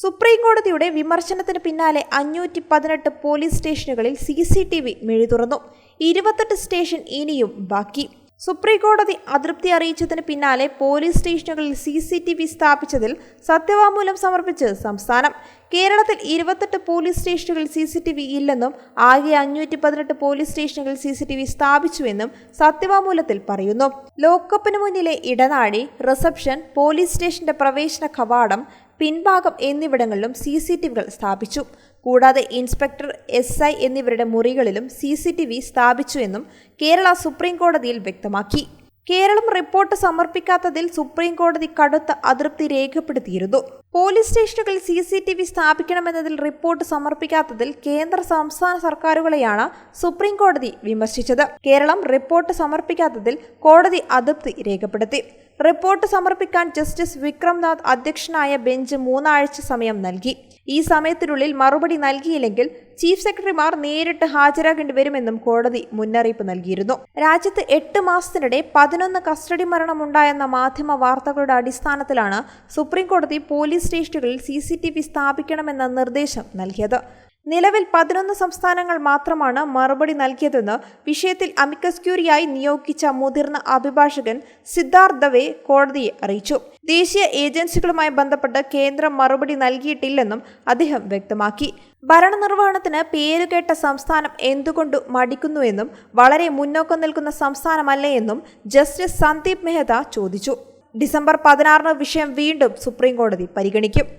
Supreme കോടതിയുടെ വിമർശനത്തിന് പിന്നാലെ അഞ്ഞൂറ്റി പതിനെട്ട് പോലീസ് സ്റ്റേഷനുകളിൽ സി സി ടി വി മെഴി തുറന്നു. ഇരുപത്തെട്ട് സ്റ്റേഷൻ ഇനിയും ബാക്കി. സുപ്രീം കോടതി അതൃപ്തി അറിയിച്ചതിന് പിന്നാലെ പോലീസ് സ്റ്റേഷനുകളിൽ സി സി ടി വി സ്ഥാപിച്ചതിൽ സത്യവാമൂലം സമർപ്പിച്ച് സംസ്ഥാനം. കേരളത്തിൽ ഇരുപത്തെട്ട് പോലീസ് സ്റ്റേഷനുകളിൽ സി സി ടി വി ഇല്ലെന്നും ആകെ അഞ്ഞൂറ്റി പതിനെട്ട് പോലീസ് സ്റ്റേഷനുകളിൽ സി സി ടി വി സ്ഥാപിച്ചുവെന്നും സത്യവാമൂലത്തിൽ പറയുന്നു. ലോക്കപ്പിന് മുന്നിലെ ഇടനാഴി റിസപ്ഷൻ പോലീസ് സ്റ്റേഷന്റെ പ്രവേശന കവാടം പിൻഭാഗം എന്നിവിടങ്ങളിലും സി സി ടി വികൾ സ്ഥാപിച്ചു. കൂടാതെ ഇൻസ്പെക്ടർ എസ് ഐ എന്നിവരുടെ മുറികളിലും സി സി ടി വി സ്ഥാപിച്ചു എന്നും കേരള സുപ്രീം കോടതിയിൽ വ്യക്തമാക്കി. കേരളം റിപ്പോർട്ട് സമർപ്പിക്കാത്തതിൽ സുപ്രീം കോടതി കടുത്ത അതൃപ്തി രേഖപ്പെടുത്തിയിരുന്നു. പോലീസ് സ്റ്റേഷനുകളിൽ സി സി ടി വി സ്ഥാപിക്കണമെന്നതിൽ റിപ്പോർട്ട് സമർപ്പിക്കാത്തതിൽ കേന്ദ്ര സംസ്ഥാന സർക്കാരുകളെയാണ് സുപ്രീം കോടതി വിമർശിച്ചത്. കേരളം റിപ്പോർട്ട് സമർപ്പിക്കാത്തതിൽ കോടതി അതൃപ്തി രേഖപ്പെടുത്തി. റിപ്പോർട്ട് സമർപ്പിക്കാൻ ജസ്റ്റിസ് വിക്രംനാഥ് അധ്യക്ഷനായ ബെഞ്ച് മൂന്നാഴ്ച സമയം നൽകി. ഈ സമയത്തിനുള്ളിൽ മറുപടി നൽകിയില്ലെങ്കിൽ ചീഫ് സെക്രട്ടറിമാർ നേരിട്ട് ഹാജരാകേണ്ടി വരുമെന്നും കോടതി മുന്നറിയിപ്പ് നൽകിയിരുന്നു. രാജ്യത്ത് എട്ട് മാസത്തിനിടെ പതിനൊന്ന് കസ്റ്റഡി മരണമുണ്ടായെന്ന മാധ്യമ വാർത്തകളുടെ അടിസ്ഥാനത്തിലാണ് സുപ്രീംകോടതി പോലീസ് സ്റ്റേഷനുകളിൽ സി സ്ഥാപിക്കണമെന്ന നിർദ്ദേശം നൽകിയത്. നിലവിൽ പതിനൊന്ന് സംസ്ഥാനങ്ങൾ മാത്രമാണ് മറുപടി നൽകിയതെന്ന് വിഷയത്തിൽ അമിക്കസ് ക്യൂറിയായി നിയോഗിച്ച മുതിർന്ന അഭിഭാഷകൻ സിദ്ധാർത്ഥ് ദവെ കോടതിയെ അറിയിച്ചു. ദേശീയ ഏജൻസികളുമായി ബന്ധപ്പെട്ട് കേന്ദ്രം മറുപടി നൽകിയിട്ടില്ലെന്നും അദ്ദേഹം വ്യക്തമാക്കി. ഭരണനിർവഹണത്തിന് പേരുകേട്ട സംസ്ഥാനം എന്തുകൊണ്ട് മടിക്കുന്നുവെന്നും വളരെ മുന്നോക്കം നിൽക്കുന്ന സംസ്ഥാനമല്ലേ എന്നും ജസ്റ്റിസ് സന്ദീപ് മെഹ്ത ചോദിച്ചു. ഡിസംബർ പതിനാറിന് വിഷയം വീണ്ടും സുപ്രീം കോടതി പരിഗണിക്കും.